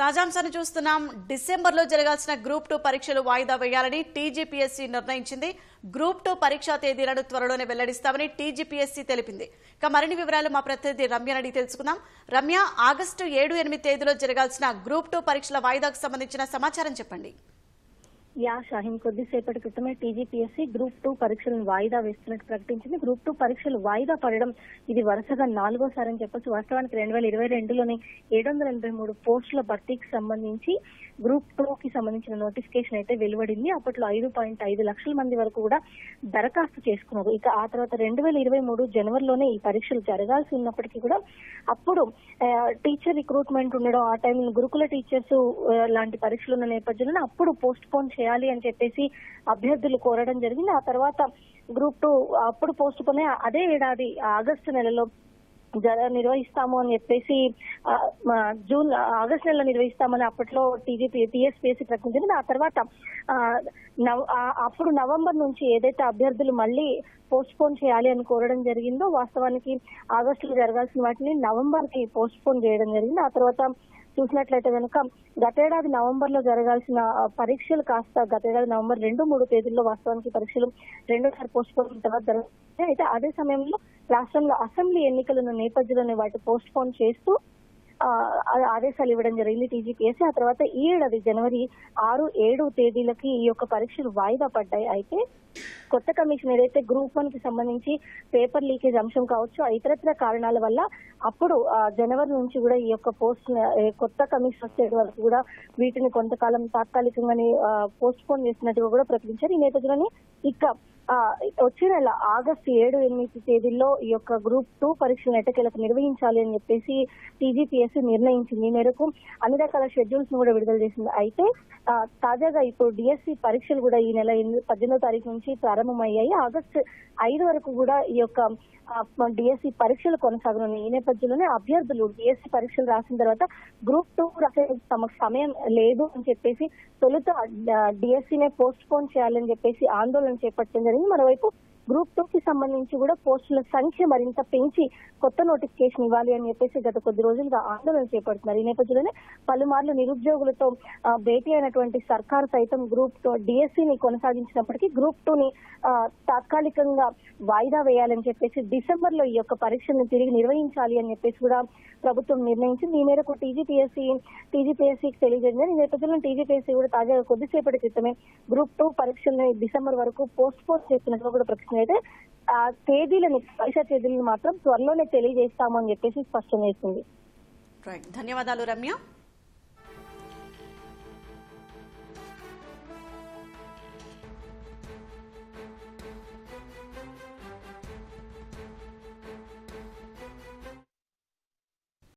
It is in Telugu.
తాజాంశాన్ని చూస్తున్నాం. డిసెంబర్లో జరగాల్సిన గ్రూప్ టూ పరీక్షలు వాయిదా వేయాలని టీజీపీఎస్సీ నిర్ణయించింది. గ్రూప్ టూ పరీక్షా తేదీలను త్వరలోనే వెల్లడిస్తామని టీజీపీఎస్సీ తెలిపింది. ఇక మరిన్ని వివరాలు మా ప్రతినిధి రమ్య అడిగి తెలుసుకుందాం. రమ్య ఆగస్టు ఏడు ఎనిమిది తేదీలో జరగాల్సిన గ్రూప్ టూ పరీక్షల వాయిదాకు సంబంధించిన సమాచారం చెప్పండి. యా షాహిన్ కొద్దిసేపటి క్రితమే టీజీపీఎస్సీ గ్రూప్ టూ పరీక్షలను వాయిదా వేస్తున్నట్టు ప్రకటించింది. గ్రూప్ టూ పరీక్షలు వాయిదా పడడం ఇది వరుసగా నాలుగోసారి అని చెప్పొచ్చు. వాస్తవానికి రెండు వేల ఇరవై రెండులోనే ఏడు వందల ఎనభై మూడు పోస్టుల భర్తీకి సంబంధించి గ్రూప్ టూ కి సంబంధించిన నోటిఫికేషన్ అయితే వెలువడింది. అప్పట్లో ఐదు పాయింట్ ఐదు లక్షల మంది వరకు కూడా దరఖాస్తు చేసుకున్నారు. ఇక ఆ తర్వాత రెండు వేల ఇరవై మూడు జనవరిలోనే ఈ పరీక్షలు జరగాల్సి ఉన్నప్పటికీ కూడా అప్పుడు టీచర్ రిక్రూట్మెంట్ ఉండడం ఆ టైంలో గురుకుల టీచర్స్ లాంటి పరీక్షలు ఉన్న నేపథ్యంలో అప్పుడు పోస్ట్ పోన్ చేయాలి చేయాలి అని చెప్పేసి అభ్యర్థులు కోరడం జరిగింది. ఆ తర్వాత గ్రూప్ టూ అప్పుడు పోస్ట్ పోనే అదే ఏడాది ఆగస్టు నెలలో జర నిర్వహిస్తాము అని చెప్పేసి జూన్ ఆగస్ట్ నెలలో నిర్వహిస్తామని అప్పట్లో టీజీపీ టీఎస్పీఎస్సీ ప్రకటించింది. ఆ తర్వాత నవ- అప్పుడు నవంబర్ నుంచి ఏదైతే అభ్యర్థులు మళ్ళీ పోస్ట్ పోన్ చేయాలి అని కోరడం జరిగిందో వాస్తవానికి ఆగస్టులో జరగాల్సిన వాటిని నవంబర్కి పోస్ట్ పోన్ చేయడం జరిగింది. ఆ తర్వాత చూసినట్లయితే కనుక గతేడాది నవంబర్లో జరగాల్సిన పరీక్షలు కాస్త గతేడాది నవంబర్ రెండు మూడు తేదీల్లో వాస్తవానికి పరీక్షలు రెండోసారి పోస్ట్ పోన్ తర్వాత జరుగుతాయి అయితే అదే సమయంలో రాష్ట్రంలో అసెంబ్లీ ఎన్నికలు ఉన్న నేపథ్యంలోనే వాటి పోస్ట్ పోన్ చేస్తూ ఆదేశాలు ఇవ్వడం జరిగింది టీజీపీఎస్సీ. ఆ తర్వాత ఈ ఏడాది జనవరి ఆరు ఏడు తేదీలకి ఈ యొక్క పరీక్షలు వాయిదా పడ్డాయి. అయితే కొత్త కమిషన్ ఏదైతే గ్రూప్ వన్కి సంబంధించి పేపర్ లీకేజ్ అంశం కావచ్చు ఇతరత్ర కారణాల వల్ల అప్పుడు జనవరి నుంచి కూడా ఈ యొక్క పోస్ట్ కొత్త కమిషన్ వచ్చే వరకు కూడా వీటిని కొంతకాలం తాత్కాలికంగానే పోస్ట్ పోన్ చేసినట్టుగా కూడా ప్రకటించారు. ఈ నేపథ్యంలోనే ఇక వచ్చే నెల ఆగస్టు ఏడు ఎనిమిది తేదీల్లో ఈ యొక్క గ్రూప్ టూ పరీక్షలను ఎట్టకేలకు నిర్వహించాలి అని చెప్పేసి టీజీపీఎస్సీ నిర్ణయించింది. ఈ మేరకు అన్ని రకాల షెడ్యూల్స్ను కూడా విడుదల చేసింది. అయితే తాజాగా ఇప్పుడు డిఎస్సి పరీక్షలు కూడా ఈ నెల పద్దెనిమిదో తారీఖు నుంచి ప్రారంభమయ్యాయి. ఆగస్టు ఐదు వరకు కూడా ఈ యొక్క డిఎస్సి పరీక్షలు కొనసాగనున్నాయి. ఈ నేపథ్యంలోనే అభ్యర్థులు డిఎస్సి పరీక్షలు రాసిన తర్వాత గ్రూప్ టూ రాసే తమకు సమయం లేదు అని చెప్పేసి తొలుత డిఎస్సీనే పోస్ట్ పోన్ చేయాలని చెప్పేసి ఆందోళన చేపట్టడం జరిగింది. మరోవైపు గ్రూప్ టూ కి సంబంధించి కూడా పోస్టుల సంఖ్య మరింత పెంచి కొత్త నోటిఫికేషన్ ఇవ్వాలి అని చెప్పేసి గత కొద్ది రోజులుగా ఆందోళన చేపడుతున్నారు. ఈ నేపథ్యంలోనే పలుమార్లు నిరుద్యోగులతో భేటీ అయినటువంటి సర్కార్ సైతం గ్రూప్ టూ డిఎస్సీని కొనసాగించినప్పటికీ గ్రూప్ టూని తాత్కాలికంగా వాయిదా వేయాలని చెప్పేసి డిసెంబర్లో ఈ యొక్క పరీక్షలను తిరిగి నిర్వహించాలి అని చెప్పేసి కూడా ప్రభుత్వం నిర్ణయించింది. ఈ మేరకు టీజీపీఎస్సీ టీజీపీఎస్సీకి తెలియజేసింది. ఈ నేపథ్యంలో టీజీపీఎస్సీ కూడా తాజాగా కొద్దిసేపటి క్రితమే గ్రూప్ టూ పరీక్షల్ని డిసెంబర్ వరకు పోస్ట్ పోన్ చేస్తున్నట్లు కూడా ప్రకటించారు అయితే ఆ తేదీలను పరీక్ష తేదీలను మాత్రం త్వరలోనే తెలియజేస్తామని చెప్పేసి స్పష్టం చేసింది. ధన్యవాదాలు రమ్య.